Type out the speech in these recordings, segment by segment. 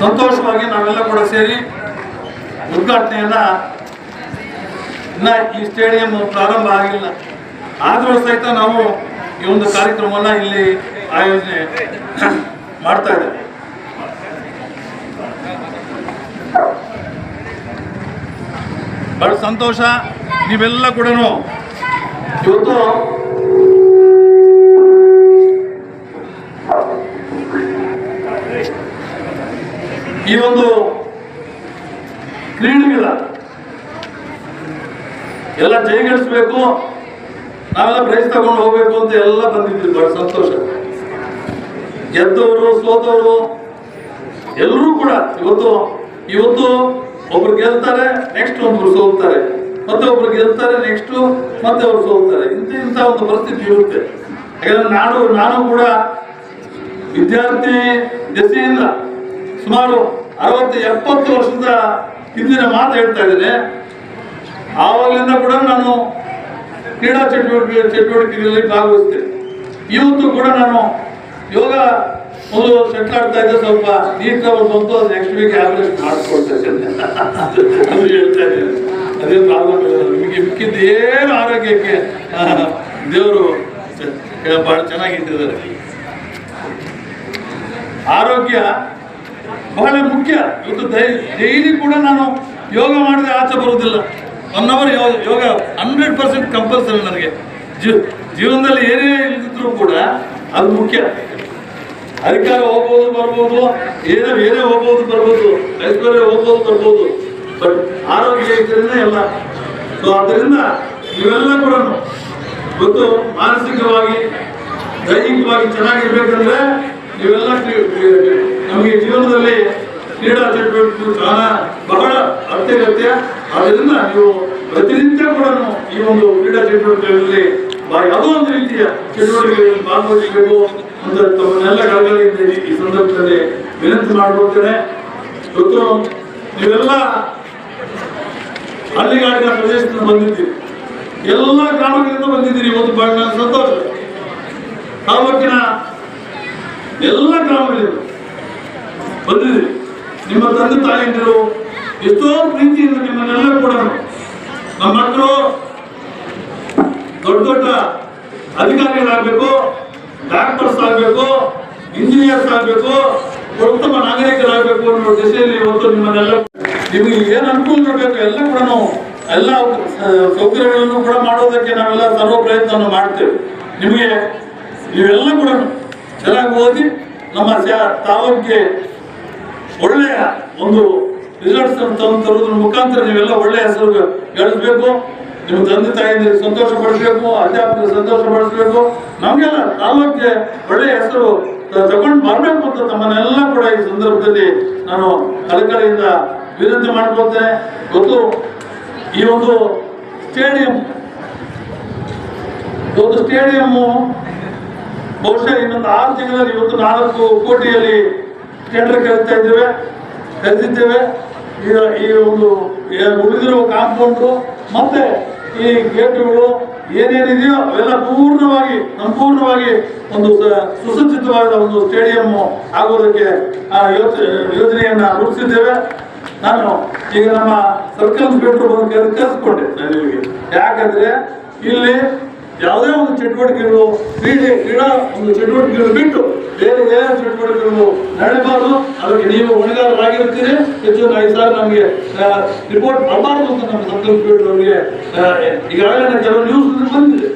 ಸಂತೋಷವಾಗಿ ನಾವೆಲ್ಲ ಕೂಡ ಸೇರಿ ಉದ್ಘಾಟನೆಯನ್ನ ಇನ್ನ ಈ ಸ್ಟೇಡಿಯಂ ಪ್ರಾರಂಭ ಆಗಿಲ್ಲ. ಆದರೂ ಸಹಿತ ನಾವು ಈ ಒಂದು ಕಾರ್ಯಕ್ರಮವನ್ನ ಇಲ್ಲಿ ಆಯೋಜನೆ ಮಾಡ್ತಾ ಇದ್ದೇವೆ. ಬಹಳ ಸಂತೋಷ. ನೀವೆಲ್ಲ ಕೂಡ ಇವತ್ತು ಈ ಒಂದು ಕ್ರೀಡೆಗಳ ಎಲ್ಲ ಜಯಗಳಿಸಬೇಕು, ನಾವೆಲ್ಲ ಪ್ರೈಸ್ ತಗೊಂಡು ಹೋಗ್ಬೇಕು ಅಂತ ಎಲ್ಲ ಬಂದಿದ್ವಿ ಬಹಳ ಸಂತೋಷ. ಗೆದ್ದವರು, ಸೋತವರು, ಎಲ್ಲರೂ ಕೂಡ ಇವತ್ತು ಇವತ್ತು ಒಬ್ರು ಗೆಲ್ತಾರೆ ನೆಕ್ಸ್ಟ್ ಒಬ್ರು ಸೋಲ್ತಾರೆ. ಮತ್ತೆ ಒಬ್ರು ಗೆಲ್ತಾರೆ ನೆಕ್ಸ್ಟ್ ಮತ್ತೆ ಅವ್ರು ಸೋಲ್ತಾರೆ. ಇಂಥ ಇಂಥ ಒಂದು ಪರಿಸ್ಥಿತಿ ಇರುತ್ತೆ. ಯಾಕಂದ್ರೆ ನಾನು ನಾನು ಕೂಡ ವಿದ್ಯಾರ್ಥಿ ದೆಸೆಯಿಂದ ಸುಮಾರು ಅರವತ್ತು, ಎಪ್ಪತ್ತು ವರ್ಷದ ಹಿಂದಿನ ಮಾತು ಹೇಳ್ತಾ ಇದ್ದೇನೆ. ಆವಾಗಲಿಂದ ಕೂಡ ನಾನು ಕ್ರೀಡಾ ಚಟುವಟಿಕೆ, ಚಟುವಟಿಕೆಗಳಲ್ಲಿ ಭಾಗವಹಿಸ್ತೇನೆ. ಇವತ್ತು ಕೂಡ ನಾನು ಯೋಗ ಒಂದು ಸೆಟ್ಲ್ ಆಗ್ತಾ ಇದ್ದೆ, ಸ್ವಲ್ಪ ನೀಟ್ ಬಂತು ಅದು ನೆಕ್ಸ್ಟ್ ವೀಕ್ ಆವರೇಜ್ ಮಾಡಿಕೊಳ್ತಾ ಇದ್ದೇನೆ ಅದು ಹೇಳ್ತಾ ಇದ್ದೇನೆ. ಅದೇ ಪ್ರಾಬ್ಲಮ್ ನಿಮಗೆ ಮಿಕ್ಕಿದ್ದು ಏನು ಆರೋಗ್ಯಕ್ಕೆ ದೇವರು ಭಾಳ ಚೆನ್ನಾಗಿಟ್ಟಿದ್ದಾರೆ ಆರೋಗ್ಯ ಬಹಳ ಮುಖ್ಯ. ಇವತ್ತು ಡೈಲಿ ಕೂಡ ನಾನು ಯೋಗ ಮಾಡಿದ್ರೆ ಆಚೆ ಬರುವುದಿಲ್ಲ. ಒನ್ ಅವರ್ ಯೋಗ ಯೋಗ ಹಂಡ್ರೆಡ್ ಪರ್ಸೆಂಟ್ ಕಂಪಲ್ಸರಿ ನನಗೆ. ಜೀವ, ಜೀವನದಲ್ಲಿ ಏನೇ ಇಲ್ದಿದ್ರು ಕೂಡ ಅದು ಮುಖ್ಯ. ಅಧಿಕಾರ ಹೋಗ್ಬೋದು, ಬರ್ಬೋದು, ಏನೇ ಏನೇ ಹೋಗ್ಬೋದು, ಬರ್ಬೋದು, ಐಶ್ವರ್ಯ ಹೋಗ್ಬೋದು, ಬರ್ಬೋದು. ಬಟ್ ಆರೋಗ್ಯ ಇದ್ರೇ ಎಲ್ಲ. ಸೊ ಅದರಿಂದ ಇವೆಲ್ಲ ಕೂಡ ಇವತ್ತು ಮಾನಸಿಕವಾಗಿ, ದೈಹಿಕವಾಗಿ ಚೆನ್ನಾಗಿರ್ಬೇಕಂದ್ರೆ ಕ್ರೀ- ನಮಗೆ ಜೀವನದಲ್ಲಿ ಕ್ರೀಡಾ ಚಟುವಟಿಕೆಗಳು ಬಹಳ ಬಹಳ ಅತ್ಯಗತ್ಯ. ಆದ್ದರಿಂದ ನೀವು ಪ್ರತಿನಿತ್ಯ ಕೂಡ ಈ ಒಂದು ಕ್ರೀಡಾ ಚಟುವಟಿಕೆಗಳಲ್ಲಿ ಯಾವುದೋ ಒಂದು ರೀತಿಯ ಚಟುವಟಿಕೆಗಳಲ್ಲಿ ಭಾಗವಹಿಸಬೇಕು ಅಂತ ತಮ್ಮನ್ನೆಲ್ಲ ಕಳಕಳಿಯಿಂದ ಈ- ಸಂದರ್ಭದಲ್ಲಿ ವಿನಂತಿ ಮಾಡಿಕೊಳ್ತೇನೆ. ಇವತ್ತು ನೀವೆಲ್ಲ ಹಳ್ಳಿಗಾಡಿನ ಪ್ರದೇಶದಿಂದ ಬಂದಿದ್ದೀರಿ. ಎಲ್ಲ ಗ್ರಾಮಗಳಿಂದ ಬಂದಿದ್ದೀರಿ. ಇವತ್ತು ಬಹಳ ಸಂತೋಷ. ತಾಲೂಕಿನ ಎಲ್ಲ ಗ್ರಾಮಗಳಿಂದ. ಬಂದಿದ್ದೀರಿ. ನಿಮ್ಮ ತಂದೆ ತಾಯಿಯಂದಿರು ಎಷ್ಟೋ ಪ್ರೀತಿಯಿಂದ ನಿಮ್ಮನ್ನೆಲ್ಲ ಕೂಡ ನಮ್ಮ ಮಕ್ಕಳು ದೊಡ್ಡ ದೊಡ್ಡ ಅಧಿಕಾರಿಗಳಾಗಬೇಕು ಡಾಕ್ಟರ್ಸ್ ಆಗಬೇಕು ಇಂಜಿನಿಯರ್ಸ್ ಆಗಬೇಕು, ಉತ್ತಮ ನಾಗರಿಕರಾಗಬೇಕು ಅನ್ನೋ ದಿಶೆಯಲ್ಲಿ ಇವತ್ತು ನಿಮ್ಮನ್ನೆಲ್ಲ ನಿಮಗೆ ಏನು ಅನುಕೂಲ ಬೇಕು ಎಲ್ಲ ಕೂಡ ನಾವು ಎಲ್ಲ ಸೌಕರ್ಯಗಳನ್ನು ಕೂಡ ಮಾಡೋದಕ್ಕೆ ನಾವೆಲ್ಲ ಸರ್ವ ಪ್ರಯತ್ನವನ್ನು ಮಾಡ್ತೇವೆ. ನಿಮಗೆ ನೀವೆಲ್ಲ ಕೂಡ ಚೆನ್ನಾಗಿ ಓದಿ, ನಮ್ಮ ತಾಲೂಕಿಗೆ ಒಳ್ಳೆಯ ಒಂದು ರಿಸಲ್ಟ್ಸ್ ತರೋದ್ರ ಮುಖಾಂತರ ನೀವೆಲ್ಲ ಒಳ್ಳೆಯ ಹೆಸರು ಗಳಿಸ್ಬೇಕು. ನಿಮ್ಮ ತಂದೆ ತಾಯಿಯಿಂದ ಸಂತೋಷ ಪಡಿಸ್ಬೇಕು, ಅಧ್ಯಾಪಕರು ಸಂತೋಷ ಪಡಿಸ್ಬೇಕು. ನಮಗೆಲ್ಲ ತಾಲೂಕಿಗೆ ಒಳ್ಳೆಯ ಹೆಸರು ತಗೊಂಡು ಬರಬೇಕು ಅಂತ ತಮ್ಮನ್ನೆಲ್ಲ ಕೂಡ ಈ ಸಂದರ್ಭದಲ್ಲಿ ನಾನು ಕಳಕಳಿಯಿಂದ ವಿನಂತಿ ಮಾಡ್ಕೊಳ್ತೇನೆ. ಗೊತ್ತು, ಈ ಒಂದು ಸ್ಟೇಡಿಯಂ ಒಂದು ಸ್ಟೇಡಿಯಮ್ಮು ಬಹುಶಃ ಇನ್ನೊಂದು ಆರು ತಿಂಗಳಲ್ಲಿ ಇವತ್ತು ನಾಲ್ಕು ಕೋಟಿಯಲ್ಲಿ ಟೆಂಡರ್ ಕರೀತಾ ಇದ್ದೇವೆ, ಕರೆದಿದ್ದೇವೆ. ಈಗ ಈ ಒಂದು ಉಳಿದಿರುವ ಕಾಂಪೌಂಡು ಮತ್ತೆ ಈ ಗೇಟ್ಗಳು ಏನೇನಿದೆಯೋ ಅವೆಲ್ಲ ಪೂರ್ಣವಾಗಿ, ಸಂಪೂರ್ಣವಾಗಿ ಒಂದು ಸುಸಜ್ಜಿತವಾದ ಒಂದು ಸ್ಟೇಡಿಯಂ ಆಗೋದಕ್ಕೆ ಯೋಜನೆಯನ್ನ ರೂಪಿಸಿದ್ದೇವೆ. ನಾನು ಈಗ ನಮ್ಮ ಸರ್ಕಲ್ ಕರೆಸ್ಕೊಂಡೆ ಯಾಕಂದ್ರೆ ಇಲ್ಲಿ ಯಾವುದೇ ಒಂದು ಚಟುವಟಿಕೆಗಳು ಕ್ರೀಡೆ, ಕ್ರೀಡಾ ಒಂದು ಚಟುವಟಿಕೆಗಳು ಬಿಟ್ಟು ಬೇರೆ ಬೇರೆ ಚಟುವಟಿಕೆಗಳು ನಡೆಯಬಾರದು. ಅದಕ್ಕೆ ನೀವು ಹೊಣೆಗಾರರಾಗಿರ್ತೀರಿ ಹೆಚ್ಚು ಐದು ಸಾವಿರ ನಮಗೆ ರಿಪೋರ್ಟ್ ಮಾಡಬಾರ್ದು ಅಂತ ನಮ್ಮ ಸಂಕಲ್ಪ ಅವರಿಗೆ ಈಗಾಗಲೇ ಕೆಲವು ನ್ಯೂಸ್ ಬಂದಿದೆ.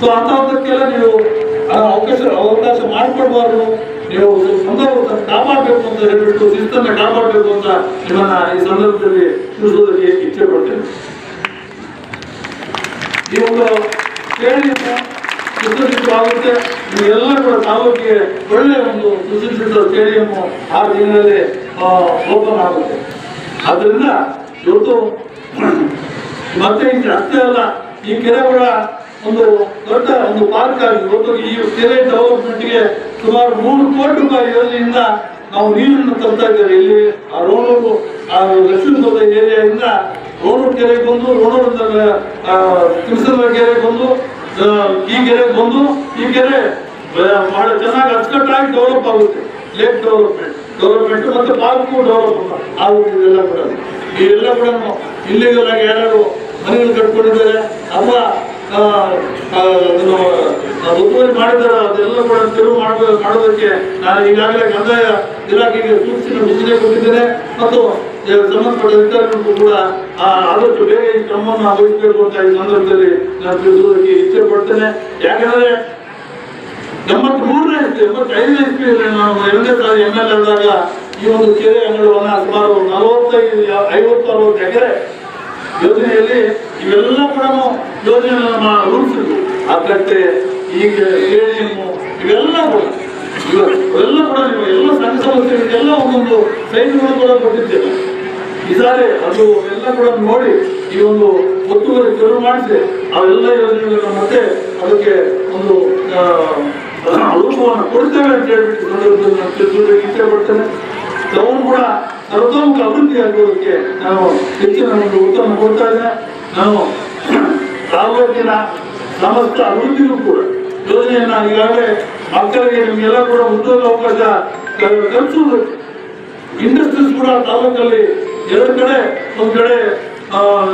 ಸೊ ಅಂತಹದಕ್ಕೆಲ್ಲ ನೀವು ಅವಕಾಶ ಅವಕಾಶ ಮಾಡಿಕೊಡ್ಬಾರ್ದು. ನೀವು ಸಂದರ್ಭ ಕಾಪಾಡಬೇಕು ಅಂತ ಹೇಳ್ಬಿಟ್ಟು, ಶಿಸ್ತನ್ನು ಕಾಪಾಡಬೇಕು ಅಂತ ನಿಮ್ಮನ್ನ ಈ ಸಂದರ್ಭದಲ್ಲಿ ತಿಳಿಸೋದಕ್ಕೆ ಇಚ್ಛೆ ಪಡ್ತೇನೆ. ಈ ಒಂದು ಕೇಳಿದ ಆಗುತ್ತೆ ನೀವೆಲ್ಲ ಕೂಡ ತಾಲೂಕಿಗೆ ಒಳ್ಳೆಯ ಒಂದು ಸುಸಜ್ಜಿತ ಕೇಳಿಯನ್ನು ಆ ದಿನದಲ್ಲಿ ಓಪನ್ ಆಗುತ್ತೆ. ಆದ್ದರಿಂದ ಇವತ್ತು ಮತ್ತೆ ಇದು ಅಷ್ಟೇ ಅಲ್ಲ, ಈ ಕೆರೆ ಕೂಡ ಒಂದು ದೊಡ್ಡ ಒಂದು ಪಾರ್ಕ್ ಆಗಿ ಇವತ್ತು ಈ ಕೆರೆ ಡೆವಲಪ್ಮೆಂಟ್ಗೆ ಸುಮಾರು ಮೂರು ಕೋಟಿ ರೂಪಾಯಿ ಯೋಜನೆಯಿಂದ ನಾವು ನೀರನ್ನು ತರ್ತಾ ಇದ್ದೇವೆ. ಇಲ್ಲಿ ಆ ರೋಡು, ಆ ಲಕ್ಷ್ಮೀ ಏರಿಯಾದಿಂದ ರೋಣೂರು ಕೆರೆಗೆ ಬಂದು ರೋಣೂರಿಂದ ತಿಳಿಸಿದ ಕೆರೆಗೆ ಬಂದು ಈ ಕೆರೆಗೆ ಬಂದು, ಈ ಕೆರೆ ಬಹಳ ಚೆನ್ನಾಗಿ ಅಚ್ಚುಕಟ್ಟಾಗಿ ಡೆವಲಪ್ ಆಗುತ್ತೆ. ಲೇಕ್ ಡೆವಲಪ್ಮೆಂಟ್ ಡೆವಲಪ್ಮೆಂಟ್ ಮತ್ತೆ ಪಾರ್ಕು ಡೆವಲಪ್ ಆಗುತ್ತೆ ಇದೆಲ್ಲ ಕೂಡ. ಇದೆಲ್ಲ ಕೂಡ ಇಲ್ಲಿಗಲ್ ಯಾರು ಮನೆಗಳು ಕಟ್ಕೊಂಡಿದ್ದಾರೆ, ಅಥವಾ ಒತ್ತುವರಿ ಮಾಡಿದಾರೆ ಅದೆಲ್ಲ ಕೂಡ ತೆರವು ಮಾಡೋದಕ್ಕೆ ನಾನು ಈಗಾಗಲೇ ಕಂದಾಯ ಇಲಾಖೆಗೆ ಸೂಚನೆ ಸೂಚನೆ ಕೊಟ್ಟಿದ್ದೇನೆ. ಮತ್ತು ಸಂಬಂಧಪಟ್ಟ ಅಧಿಕಾರಿಗಳಿಗೂ ಕೂಡ ಆ, ಆದಷ್ಟು ಬೇಗ ಈ ಕ್ರಮವನ್ನು ವಹಿಸಬೇಕು ಅಂತ ಈ ಸಂದರ್ಭದಲ್ಲಿ ನಾನು ತಿಳಿಸೋದಕ್ಕೆ ಇಚ್ಛೆ ಪಡ್ತೇನೆ. ಯಾಕಂದ್ರೆ ಎಂಬತ್ ಮೂರನೇ ಇಸ್ವಿ ಎಂಬತ್ತೈದನೇ ಇಸ್ವಿಯಲ್ಲಿ ನಾನು ಎರಡನೇ ಸಾರಿ ಎಂ ಎಲ್ ಈ ಒಂದು ಕೆರೆ ಅಂಗಳವನ್ನ ಸುಮಾರು ನಲವತ್ತೈದು ಐವತ್ತು ಅರವತ್ತು ಎಕರೆ ಯೋಜನೆಯಲ್ಲಿ ಇವೆಲ್ಲ ಕೂಡ ಯೋಜನೆ ನಮ್ಮ ರೂಪಿಸಿದ್ವು. ಆ ಕಟ್ಟೆ ಈಗ ಏಣಿಯನ್ನು ಇವೆಲ್ಲ ಕೂಡ ಇವ- ಇವೆಲ್ಲ ಕೂಡ ನೀವು ಎಲ್ಲ ಸಂಘ ಸಂಸ್ಥೆಗಳಿಗೆಲ್ಲ ಒಂದೊಂದು ಸೈನ್ಗಳು ಕೂಡ ಕೊಟ್ಟಿದ್ದೇವೆ. ಸಾರಿ ಅದು ಎಲ್ಲ ಕೂಡ ನೋಡಿ ಈ ಒಂದು ಒತ್ತುವರಿ ಶುರು ಮಾಡಿಸಿ ಅವೆಲ್ಲ ಯೋಜನೆಗಳನ್ನ ಮತ್ತೆ ಅದಕ್ಕೆ ಒಂದು ಆ, ರೂಪವನ್ನು ಕೊಡ್ತೇವೆ ಅಂತ ಹೇಳ್ಬಿಟ್ಟು ನಾನು ಇಚ್ಛೆ ಪಡ್ತೇನೆ. ಕೂಡ ಸರ್ವತೋಮುಖ ಅಭಿವೃದ್ಧಿ ಆಗೋದಕ್ಕೆ ನಾನು ಹೆಚ್ಚಿನ ಒಂದು ಉತ್ತಮ ಕೊಡ್ತಾ ಇದ್ದೇನೆ. ನಾನು ತಾಲೂಕಿನ ಸಮಸ್ತ ಅಭಿವೃದ್ಧಿಗೂ ಕೂಡ ಯೋಜನೆಯನ್ನು ಈಗಾಗಲೇ ಮಕ್ಕಳಿಗೆ ನಿಮಗೆಲ್ಲ ಕೂಡ ಉದ್ಯೋಗ ಅವಕಾಶ ಕಲ್ಪಿಸುವುದು. ಇಂಡಸ್ಟ್ರೀಸ್ ಕೂಡ ತಾಲೂಕಲ್ಲಿ ಎರಡು ಕಡೆ, ಒಂದ್ ಕಡೆ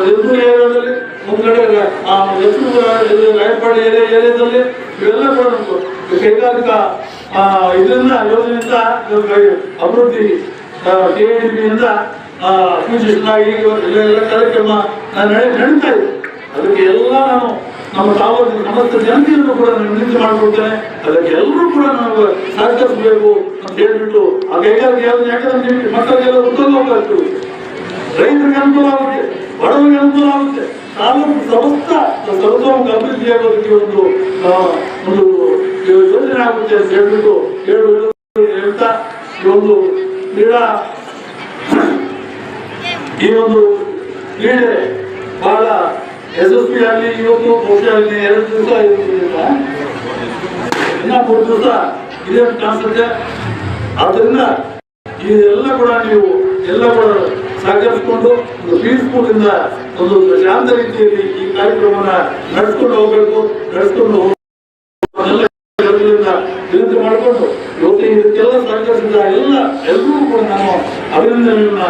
ಏರಿಯಾದಲ್ಲಿ, ಒಂದ್ ಕಡೆ ಎದುರು ರಾಯಪಾಡಿ ಏರಿಯಾ, ಏರಿಯಾದಲ್ಲಿ ಇವೆಲ್ಲ ಕೂಡ ಕೈಗಾರಿಕಾ ಇದರಿಂದ ಯೋಜನೆಯಿಂದ ಅಭಿವೃದ್ಧಿ ಕೆ ಎಲ್ಲ ಕಾರ್ಯಕ್ರಮ ನಡೀತಾ ಇದೆ. ಅದಕ್ಕೆ ಎಲ್ಲ ನಾನು ನಮ್ಮ ತಾಲೂಕಿನ, ಸಮಸ್ತ ಜನತೆಯನ್ನು ಕೂಡ ನಾನು ಮಾಡಿಕೊಡ್ತೇನೆ ಅದಕ್ಕೆ ಎಲ್ಲರೂ ಕೂಡ ನಾವು ಸಹಕರಿಸಬೇಕು ಅಂತ ಹೇಳ್ಬಿಟ್ಟು ಆ ಕೈಗಾರಿಕೆ ಯಾವ್ದು ಯಾಕಂದ್ರೆ ಮಕ್ಕಳಿಗೆಲ್ಲ ಉತ್ತಮ ಹೋಗ್ತಾ ಇರುತ್ತೆ. ರೈತರಿಗೆ ಅನುಕೂಲ ಆಗುತ್ತೆ, ಬಡವರಿಗೆ ಅನುಕೂಲ ಆಗುತ್ತೆ. ತಾಲೂಕು ಸಮಸ್ತ ಸರ್ವತೋಮುಖ ಅಭಿವೃದ್ಧಿ ಆಗೋದಕ್ಕೆ ಒಂದು ಒಂದು ಯೋಜನೆ ಆಗುತ್ತೆ ಅಂತ ಹೇಳ್ಬಿಟ್ಟು ಹೇಳು ಹೇಳ್ತಾ ಈ ಒಂದು ಕ್ರೀಡಾ ಈ ಒಂದು ಕ್ರೀಡೆ ಬಹಳ ಯಶಸ್ವಿಯಾಗಿ ಇವತ್ತು ಬಹುಶಃ ಎರಡು ದಿವಸ ಇನ್ನ ಮೂರು ದಿವಸ ಇದೇ ಕಾಣಿಸುತ್ತೆ ಆದ್ರಿಂದ ಇದೆಲ್ಲ ಕೂಡ ನೀವು ಎಲ್ಲ ಕೂಡ ಸಹಕರಿಸಿಕೊಂಡು ಒಂದು ಇಂದ ಒಂದು ಶಾಂತ ರೀತಿಯಲ್ಲಿ ಈ ಕಾರ್ಯಕ್ರಮನ ನಡೆಸ್ಕೊಂಡು ಹೋಗಬೇಕು, ನಡೆಸ್ಕೊಂಡು ವಿನಂತಿ ಮಾಡಿಕೊಂಡು ಇವತ್ತು ಇದಕ್ಕೆಲ್ಲ ಸಹಕರಿಸಿದ ಎಲ್ಲ, ಎಲ್ಲರೂ ಕೂಡ ನಾನು ಅಭಿನಂದನೆಯನ್ನ